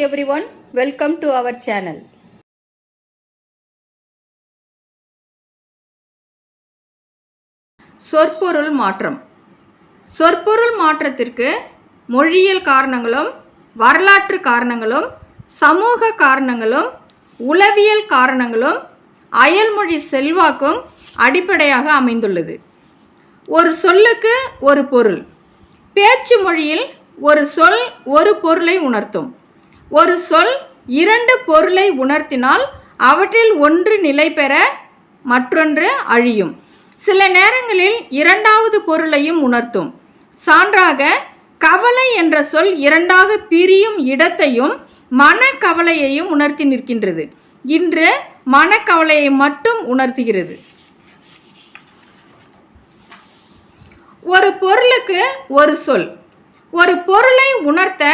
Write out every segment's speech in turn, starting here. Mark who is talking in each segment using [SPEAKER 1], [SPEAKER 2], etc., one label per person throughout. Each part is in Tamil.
[SPEAKER 1] Every one welcome to our channel சொற்பொருள் மாற்றம். சொற்பொருள் மாற்றத்திற்கு மொழியியல் காரணங்களும் வரலாற்று காரணங்களும் சமூக காரணங்களும் உளவியல் காரணங்களும் அயல்மொழி செல்வாக்கும் அடிப்படையாக அமைந்துள்ளது. ஒரு சொல்லுக்கு ஒரு பொருள். பேச்சு மொழியில் ஒரு சொல் ஒரு பொருளை உணர்த்தும். ஒரு சொல் இரண்டு பொருளை உணர்த்தினால் அவற்றில் ஒன்று நிலை பெற மற்றொன்று அழியும். சில நேரங்களில் இரண்டாவது பொருளையும் உணர்த்தும். சான்றாக கவலை என்ற சொல் இரண்டாக பிரியும் இடத்தையும் மனக்கவலையையும் உணர்த்தி நிற்கின்றது. இன்று மனக்கவலையை மட்டும் உணர்த்துகிறது. ஒரு பொருளுக்கு ஒரு சொல். ஒரு பொருளை உணர்த்த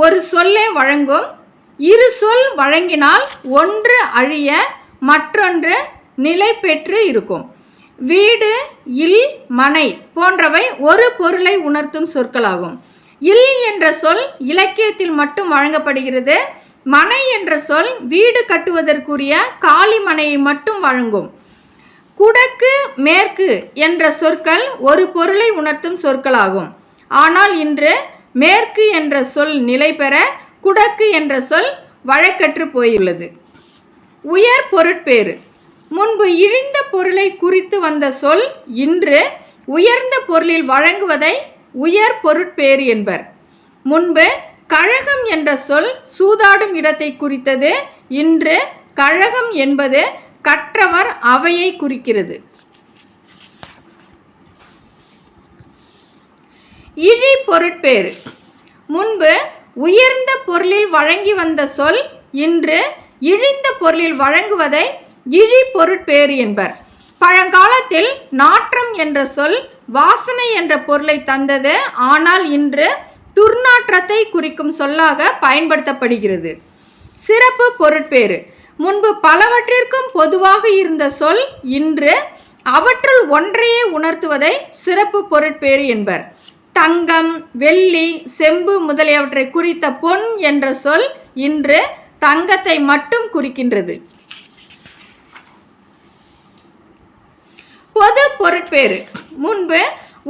[SPEAKER 1] ஒரு சொல்லே வழங்கும். இரு சொல் வழங்கினால் ஒன்று அழிய மற்றொன்று நிலை பெற்று இருக்கும். வீடு இல் மனை போன்றவை ஒரு பொருளை உணர்த்தும் சொற்களாகும். இல் என்ற சொல் இலக்கியத்தில் மட்டும் வழங்கப்படுகிறது. மனை என்ற சொல் வீடு கட்டுவதற்குரிய காலி மனையை மட்டும் வழங்கும். குடக்கு மேற்கு என்ற சொற்கள் ஒரு பொருளை உணர்த்தும் சொற்களாகும். ஆனால் இன்று மேற்கு என்ற சொல் நிலை பெற குடக்கு என்ற சொல் வழக்கற்று போயுள்ளது. உயர் பொருட்பேறு. முன்பு இழிந்த பொருளை குறித்து வந்த சொல் இன்று உயர்ந்த பொருளில் வழங்குவதை உயர் பொருட்பேறு என்பர். முன்பு கழகம் என்ற சொல் சூதாடும் இடத்தை குறித்தது இன்று கழகம் என்பது கற்றவர் அவையை குறிக்கிறது. இழி பொருட்பேறு. முன்பு உயர்ந்த பொருளில் வழங்கி வந்த சொல் இன்று இழிந்த பொருளில் வழங்குவதை இழி பொருட்பேறு என்பர். பழங்காலத்தில் நாற்றம் என்ற சொல் வாசனை என்ற பொருளை தந்தது ஆனால் இன்று துர்நாற்றத்தை குறிக்கும் சொல்லாக பயன்படுத்தப்படுகிறது. சிறப்பு பொருட்பேறு. முன்பு பலவற்றிற்கும் பொதுவாக இருந்த சொல் இன்று அவற்றுள் ஒன்றையே உணர்த்துவதை சிறப்பு பொருட்பேறு என்பர். தங்கம் வெள்ளி செம்பு முதலியவற்றை குறித்த பொன் என்ற சொல் இன்று தங்கத்தை மட்டும் குறிக்கின்றது. பொது பொருட்பேறு. முன்பு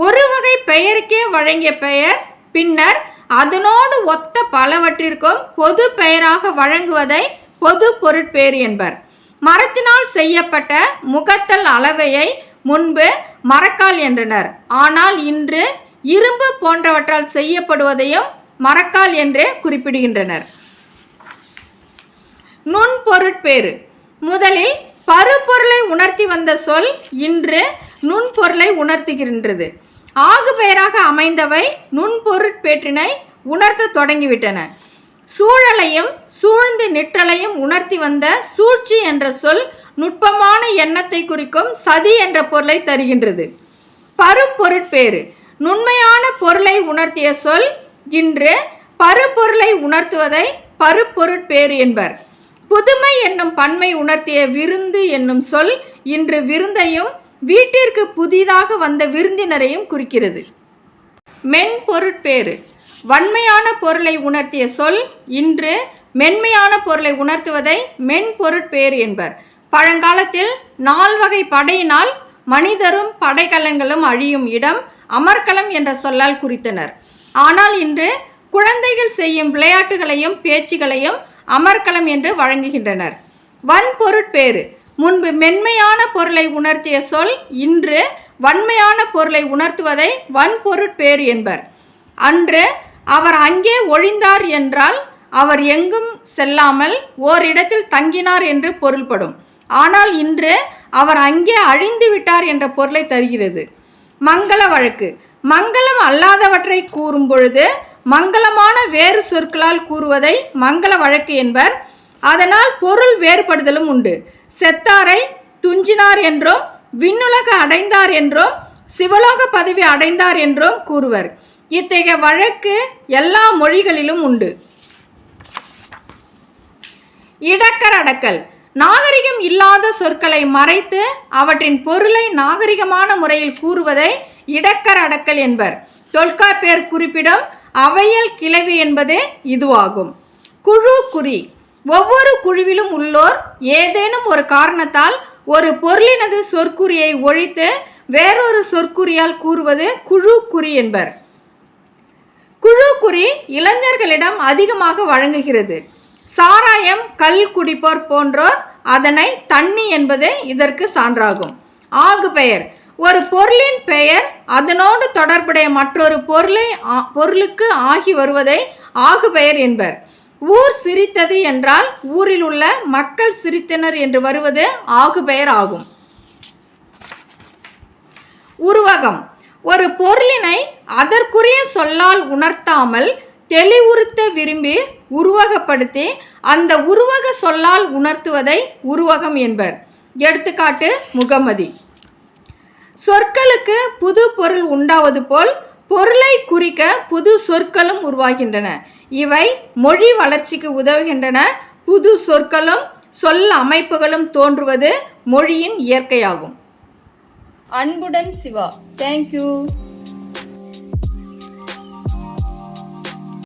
[SPEAKER 1] ஒரு வகை பெயருக்கே வழங்கிய பெயர் பின்னர் அதனோடு ஒத்த பலவற்றிற்கும் பொது பெயராக வழங்குவதை பொது பொருட்பேறு என்பர். மரத்தினால் செய்யப்பட்ட முகத்தல் அளவையை முன்பு மரக்கால் என்றனர். ஆனால் இன்று இரும்பு போன்றவற்றால் செய்யப்படுவதையும் மரக்கால் என்றே குறிப்பிடுகின்றனர். நுண்பொருட்பேறு முதலில் பருப்பொருளை உணர்த்தி வந்த சொல் இன்று நுண்பொருளை உணர்த்துகின்றது. ஆகு பெயராக அமைந்தவை நுண்பொருட்பேற்றினை உணர்த்த தொடங்கிவிட்டன. சூழலையும் சூழ்ந்து நிற்றலையும் உணர்த்தி வந்த சூழ்ச்சி என்ற சொல் நுட்பமான எண்ணத்தை குறிக்கும் சதி என்ற பொருளை தருகின்றது. பருப்பொருட்பேறு நுண்மையான பொருளை உணர்த்திய சொல் இன்று பருப்பொருளை உணர்த்துவதை பருப்பொருட்பேறு என்பர். புதுமை என்னும் பன்மை உணர்த்திய விருந்து என்னும் சொல் இன்று விருந்தையும் வீட்டிற்கு புதிதாக வந்த விருந்தினரையும் குறிக்கிறது. மென்பொருட்பேறு வன்மையான பொருளை உணர்த்திய சொல் இன்று மென்மையான பொருளை உணர்த்துவதை மென்பொருட்பேறு என்பர். பழங்காலத்தில் நால்வகை படையினால் மனிதரும் படைக்கலன்களும் அழியும் இடம் அமர்க்கலம் என்ற சொல்லால் குறித்தனர். ஆனால் இன்று குழந்தைகள் செய்யும் விளையாட்டுகளையும் பேச்சுகளையும் அமர்க்கலம் என்று வழங்குகின்றனர். வன்பொருட்பேறு முன்பு மென்மையான பொருளை உணர்த்திய சொல் இன்று வன்மையான பொருளை உணர்த்துவதை வன்பொருட்பேறு என்பர். அன்று அவர் அங்கே ஒழிந்தார் என்றால் அவர் எங்கும் செல்லாமல் ஓரிடத்தில் தங்கினார் என்று பொருள்படும். ஆனால் இன்று அவர் அங்கே அழிந்து விட்டார் என்ற பொருளை தருகிறது. மங்கள வழக்கு. மங்களம் அல்லாதவற்றை கூறும் பொழுது மங்களமான வேறு சொற்களால் கூறுவதை மங்கள வழக்கு என்பர். அதனால் பொருள் வேறுபடுதலும் உண்டு. செத்தாரை துஞ்சினார் என்றும் விண்ணுலக அடைந்தார் என்றும் சிவலோக பதவி அடைந்தார் என்றும் கூறுவர். இத்தகைய வழக்கு எல்லா மொழிகளிலும் உண்டு. இடக்கர் அடக்கல். நாகரிகம் இல்லாத சொற்களை மறைத்து அவற்றின் பொருளை நாகரிகமான முறையில் கூறுவதை இடக்கர் அடக்கல் என்பர். தொல்காப்பியர் குறிப்பிடும் அவையல் கிளவி என்பது இதுவாகும். குழு குறி. ஒவ்வொரு குழுவிலும் உள்ளோர் ஏதேனும் ஒரு காரணத்தால் ஒரு பொருளினது சொற்குறியை ஒழித்து வேறொரு சொற்குறியால் கூறுவது குழு குறி என்பர். குழு குறி இளைஞர்களிடம் அதிகமாக வழங்குகிறது. சாராயம் கல் குடிப்போர் போன்றோர் அதனை தண்ணி என்பது இதற்கு சான்றாகும். ஆகு பெயர். ஒரு பொருளின் பெயர் அதனோடு தொடர்புடைய மற்றொரு பொருளை பொருளுக்கு ஆகி வருவதை ஆகு பெயர் என்பர். ஊர் சிரித்தது என்றால் ஊரில் உள்ள மக்கள் சிரித்தனர் என்று வருவது ஆகு பெயர் ஆகும். உருவகம். ஒரு பொருளினை அதற்குரிய சொல்லால் உணர்த்தாமல் தெளிவுறுத்த விரும்பி உருவகப்படுத்தி அந்த உருவக சொல்லால் உணர்த்துவதை உருவகம் என்பர். எடுத்துக்காட்டு முகமதி. சொற்களுக்கு புது பொருள் உண்டாவது போல் பொருளை குறிக்க புது சொற்களும் உருவாகின்றன. இவை மொழி வளர்ச்சிக்கு உதவுகின்றன. புது சொற்களும் சொல் அமைப்புகளும் தோன்றுவது மொழியின் இயற்கையாகும். அன்புடன் சிவா தேங்க்யூ